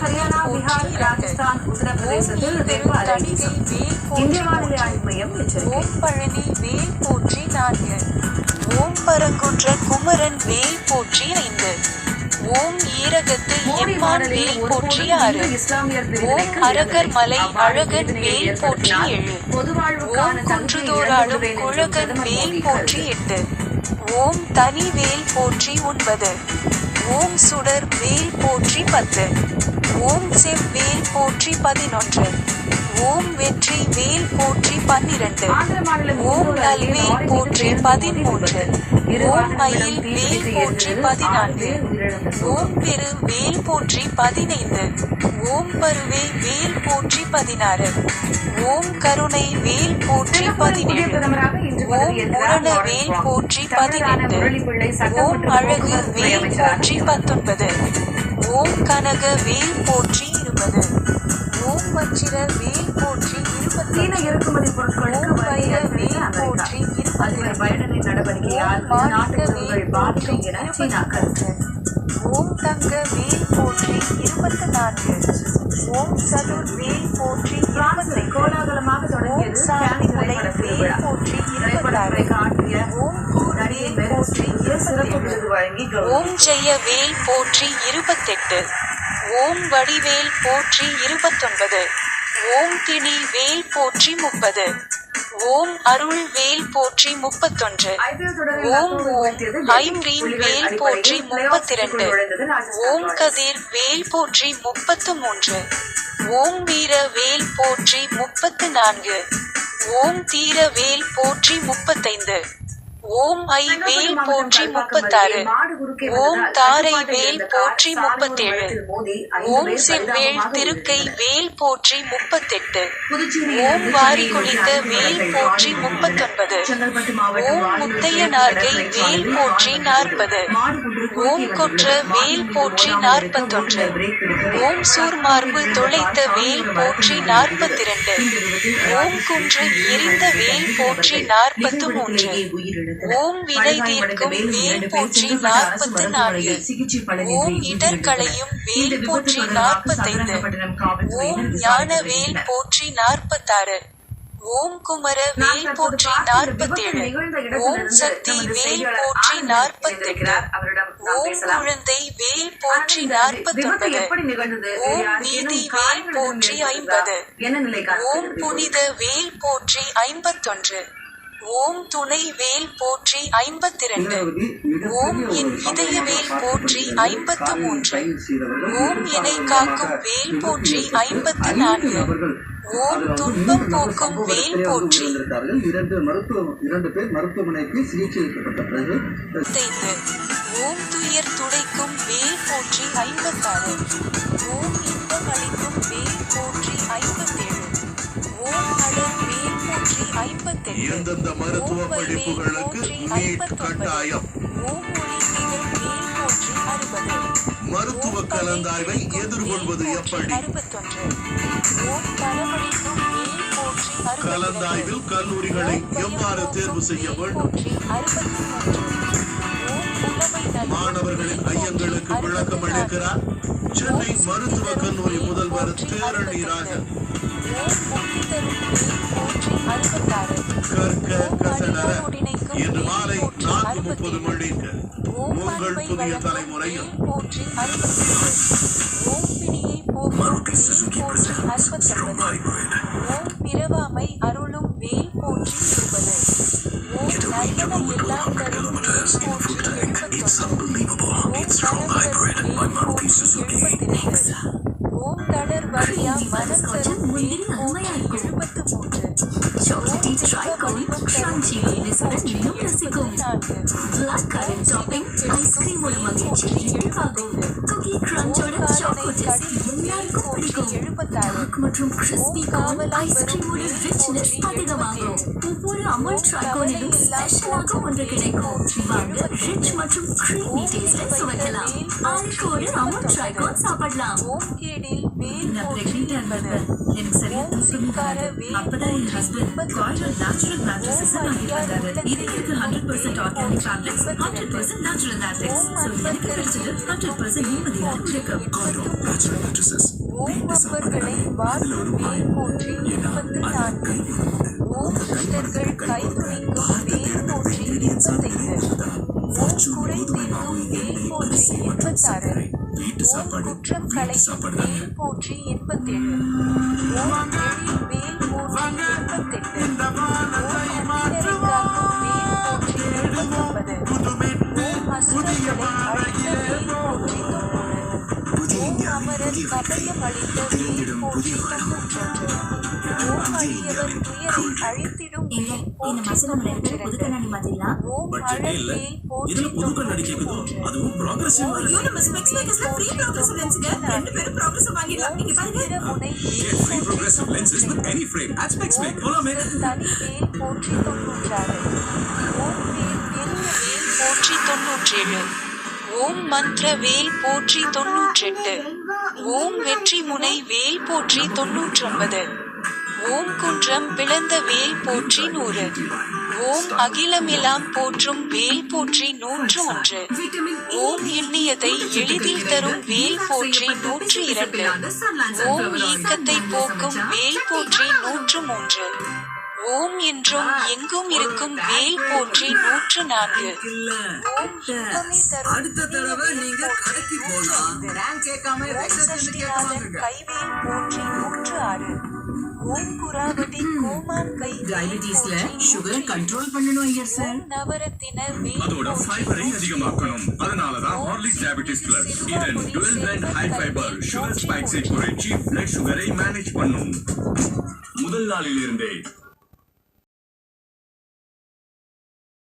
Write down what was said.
ஹரியானா பீகார் ராஜஸ்தான் உத்தரப்பிரதேசத்தில் இந்திய வானிலை ஆய்வு மையம் ஓம் பழனி வேல் போற்றி நான்கு ஓம் பரங்குன்ற குமரன் வேல் போற்றி ஐந்து. ஓம் ஈரகத்து மாடலில் வேல் போற்றி ஆறு ஓம் அரகர். மலை அழகன் வேல் போற்றி ஏழு ஓம் என்று குழகன் வேல் போற்றி. எட்டு. ஓம் தனி வேல் போற்றி ஒன்பது ஓம் சுடர் வேல் போற்றி பத்து. ஓம் செவ்வேல் போற்றி பதினொன்று. ஓம் வெற்றி வேல் போற்றி பன்னிரண்டு. ஓம் நல்வேல் போற்றி பதிமூன்று. ஓம் மயில் வேல் போற்றி பதினான்கு. ஓம் பெரு வேல் போற்றி பதினைந்து. ஓம் பருவே வேல் போற்றி பதினாறு. ஓம் கருணை வேல் போற்றி பதினேழு. ஓம் முரண வேல் போற்றி பதினெட்டு ஓம் அழகு வேல் போற்றி பத்தொன்பது. ஓம் கனக வேல் போற்றி இருபது. வச்சிர வேல் போற்றி சீன இறக்குமதி பொருட்களுக்கு வேல் போற்றி அதிபர் பைடனின் நடவடிக்கையால் நாட்டு வேல் பாதிக்கும் என சீனா கருத்து. ஓம் தங்க வேல் போற்றி இருபத்தி நான்கு. ஓம் சதுர் வேல் போற்றி இருபத்தைந்து கோலாகலமாக தொடங்கியது சாமி கேன் முலை திரைப்பட திருவிழா போற்றி திரைப்படத்துறை காட்டிய ஓம் நடிகை சிறப்பு விருது வழங்கி ஓம் ஜெய வேல் போற்றி இருபத்தெட்டு. ஓம் வடிவேல் போற்றி இருபத்தொன்பது. ஓம் திணி வேல் போற்றி முப்பது. ஓம் அருள் வேல் போற்றி முப்பத்தொன்று. ஓம் ஓம் ஐம் வேல் போற்றி முப்பத்திரண்டு. ஓம் கதிர் வேல் போற்றி முப்பத்து மூன்று ஓம் வீர வேல் போற்றி முப்பத்து நான்கு. ஓம் தீர வேல் போற்றி முப்பத்தைந்து. ஓம் ஐ வேல் போற்றி முப்பத்தாறு. ஓம் தாரை வேல் போற்றி முப்பத்தேழு. ஓம் செவ்வேல் திருக்கை வேல் போற்றி முப்பத்தெட்டு. ஓம் வாரி குளித்த வேல் போற்றி முப்பத்தொன்பது. ஓம் முத்தைய நார்கை வேல் போற்றி நாற்பது. ஓம் கொற்ற வேல் போற்றி நாற்பத்தொன்று. ஓம் சூர்மார்பு துளைத்த வேல் போற்றி நாற்பத்திரண்டு ஓம் குன்று எரிந்த வேல் போற்றி நாற்பத்து மூன்று. ஓம் வினை தீர்க்கும் வேல் போற்றி நாற்பத்து நான்கு. ஓம் இடர்களையும் வேல் போற்றி நாற்பத்தைந்து. ஓம் ஞான வேல் போற்றி நாற்பத்தாறு. ஓம் குமர வேல் போற்றி நாற்பத்தேழு. ஓம் சக்தி வேல் போற்றி நாற்பத்தெட்டு. ஓம் குழந்தை வேல் போற்றி நாற்பத்தொன்பது. ஓம் நீதி வேல் போற்றி ஐம்பது. ஓம் புனித வேல் போற்றி ஐம்பத்தொன்று. ஓம் துணை வேல் போற்றி ஐம்பத்திரண்டு. ஓம் என் இதய வேல் போற்றி ஐம்பத்து மூன்று ஓம் என்னை காக்கும் வேல் போற்றி ஐம்பத்து நான்கு ஓம் துன்பம் போக்கும் வேல் போற்றி. இரண்டு மருத்துவ இரண்டு பேர் மருத்துவமனைக்கு பிறகு ஓம் துயர் துடைக்கும் வேல் போற்றி ஐம்பத்தாறு. ஓம் இன்பம் அளிக்கும் எந்தெந்த மருத்துவ படிப்புகளுக்கு நீட். கட்டாயம்? மருத்துவ கலந்தாய்வை எதிர்கொள்வது எப்படி. கலந்தாய்வில் கல்லூரிகளை எவ்வாறு தேர்வு செய்ய வேண்டும்? மாணவர்களின் ஐயங்களுக்கு விளக்கம் அளிக்கிறார். சென்னை மருத்துவக் கல்லூரி முதல்வர் தேரணி ராஜன் இன்று மாலை நான்கு முப்பது. மணிக்கு உங்கள் புதிய. ஓம் வேல் போற்றி. ஓம் தளர் வரியா மனம் லஸ்காரின் டாப்பிங் ஐஸ்கிரீமோட மகிழ்ச்சி இனிப்பாகும் குக்கி கிரஞ்சோட சாக்கோட்டஸ் எல்லாருக்கும் பிடிக்கும் டார்க் மற்றும் கிறிஸ்பி கார்ன் ஐஸ்கிரீமோட ரிச்னஸ் அதிகமாகும் ஒவ்வொரு அமுல் ட்ராகோனிலும் ஸ்பெஷலாக ஒன்று கிடைக்கும் வாங்க ரிச் மற்றும் கிரீமி டேஸ்டை சுவைக்கலாம் ஆளுக்கு ஒரு அமுல் Tricol சாப்பிடலாம் ஓம் கேடில் வேல் நான் போற்றி pregnant ஆ என்பது. இருந்தேன். எனக்கு சரியா தூக்கமே வராது. வேல் அப்பதான் என். Goyal natural mattresses ஓம் வாங்கிட்டு வந்தாரு. இது எனக்கு 100% percent organic fabrics hundred percent natural latex so எனக்கு கிடைச்சது ஹண்ட்ரட் பர்சன்ட் நிம்மதியான உறக்கம் காண்டோம் நேச்சுரல் மேட்ரஸஸ் ஓம் அப்பர்களை வாழும் வேல் போற்றி முப்பத்து நான்கு ஓம் சித்தர்கள் கைதுணிக்கும் வேல் போற்றி எண்பத்தைந்து ஓம் குறை தீர்க்கும் வேல் போற்றி வீட்டு சாப்பாடு குற்றம் வீட்டு சாப்பாடு தாங்க போற்றி எண்பத்தேழு ஓம் எழில் வேல் போற்றி எண்பத்தெட்டு புதிய இந்தியாவின் புதிய கபயம் போற்றி புதிய வளம் அழித்திடும் இந்த நம்ம ரெண்டு புது கண்ணாடி பட்ஜெட்டே இல்ல. இதுல கண்ணாடி கேக்குதோ அதுவும் மேக்கர்ஸ்ல ஃப்ரீ லென்ஸ்ங்க ரெண்டு பேரும் ப்ரோக்ரஸ் வாங்கிடலாம். நீங்க பாருங்க. போலாமே வேல் போற்றி தொண்ணூற்றாறு ஓம் வேல் போற்றி தொண்ணூற்றேழு ஓம் மந்திர வேல் போற்றி தொண்ணூற்றெட்டு ஓம் வெற்றி முனை வேல் போற்றி தொண்ணூற்றொன்பது ஓம் குன்றம் பிளந்த வேல் போற்றி நூறு. ஓம் அகிலமெல்லாம் போற்றும் வேல் போற்றி நூற்று ஒன்று. ஓம் எண்ணியதை எளிதில் தரும் வேல் போற்றி நூற்று இரண்டு. ஓம் ஏக்கத்தை போக்கும் வேல் போற்றி நூற்று மூன்று. ஓம் என்றும் எங்கும் இருக்கும் வேல் போற்றி நூற்று நான்கு. அடுத்த தடவை நீங்க கடைக்கு போனா கைவேல் போற்றி நூற்று ஆறு. டயபிட்டிஸ்ல சுகரை கண்ட்ரோல் பண்ணணும் ஐயர் சார். ஓம் நவரத்தின வேல் அதோட ஃபைபரை அதிகமாக்கணும். அதனாலதான் ஹார்லிக்ஸ் டயபிட்டிஸ் பிளஸ் இதன் dual blend high fibre sugar ஸ்பைக்ஸை குறைச்சி பிளட் சுகரை மேனேஜ் பண்ணும். முதல் நாளில் இருந்தே